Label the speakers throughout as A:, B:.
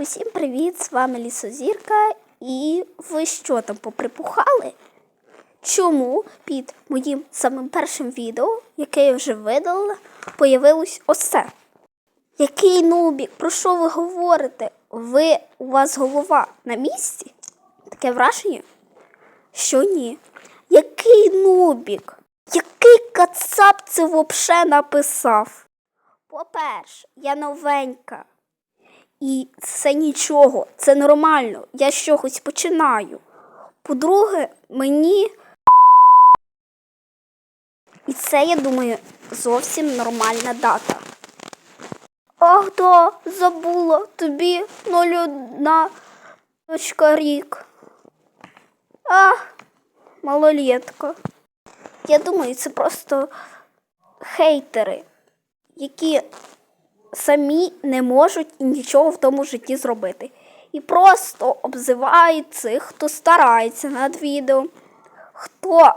A: Усім привіт! З вами Лісозірка. І ви що там поприпухали? Чому під моїм самим першим відео, яке я вже видалила, появилось ось це? Який нубік? Про що ви говорите? Ви у вас голова на місці? Таке враження? Що ні? Який нубік? Який кацап це вообще написав? По-перше, я новенька. І це нічого, це нормально. Я з чогось починаю. По-друге, мені. І це, я думаю, зовсім нормальна дата. Ах, да, забула тобі 01 точка рік. Ах, малолетка. Я думаю, це просто хейтери, які самі не можуть нічого в тому житті зробити. І просто обзивають цих, хто старається над відео. Хто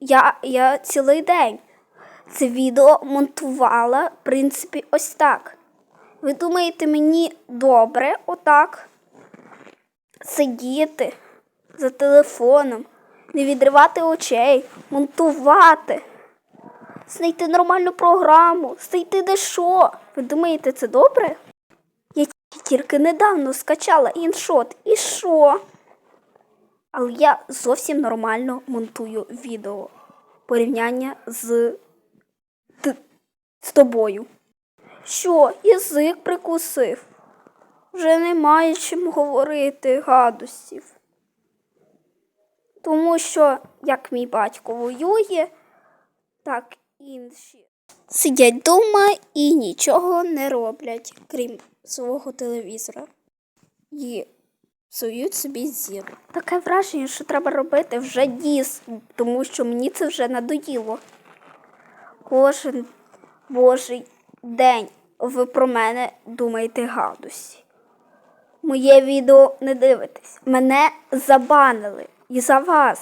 A: я, я цілий день це відео монтувала, в принципі, ось так. Ви думаєте, мені добре отак сидіти за телефоном, не відривати очей, монтувати, знайти нормальну програму, знайти де що? Ви думаєте, це добре? Я тільки недавно скачала іншот. І що? Але я зовсім нормально монтую відео. Порівняння з, т- з тобою. Що, язик прикусив? Вже немає чим говорити гадостів. Тому що, як мій батько воює, так інші сидять вдома і нічого не роблять, крім свого телевізора. І псують собі зір. Таке враження, що треба робити вже діс, тому що мені це вже надоїло. Кожен божий день ви про мене думаєте гадості. Моє відео не дивитесь. Мене забанили і за вас.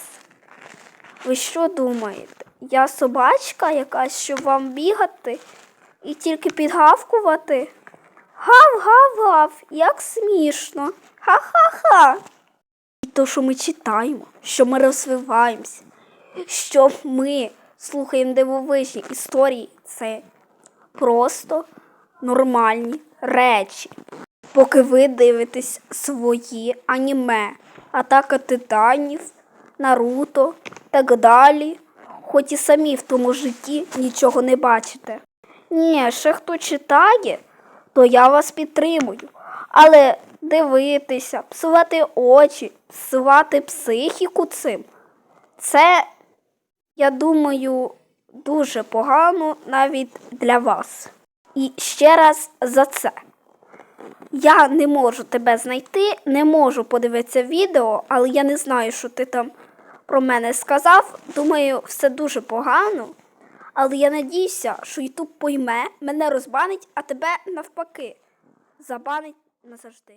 A: Ви що думаєте? Я собачка якась, щоб вам бігати і тільки підгавкувати? Гав-гав-гав, як смішно. Ха-ха-ха. І то, що ми читаємо, що ми розвиваємося, що ми слухаємо дивовижні історії, це просто нормальні речі. Поки ви дивитесь свої аніме, атака титанів, Наруто, так далі, хоч і самі в тому житті нічого не бачите. Ні, ще хто читає, то я вас підтримую. Але дивитися, псувати очі, псувати психіку цим, це, я думаю, дуже погано навіть для вас. І ще раз за це. Я не можу тебе знайти, не можу подивитися відео, але я не знаю, що ти там про мене сказав. Думаю, все дуже погано. Але я надіюся, що Ютуб пойме, мене розбанить, а тебе навпаки забанить назавжди.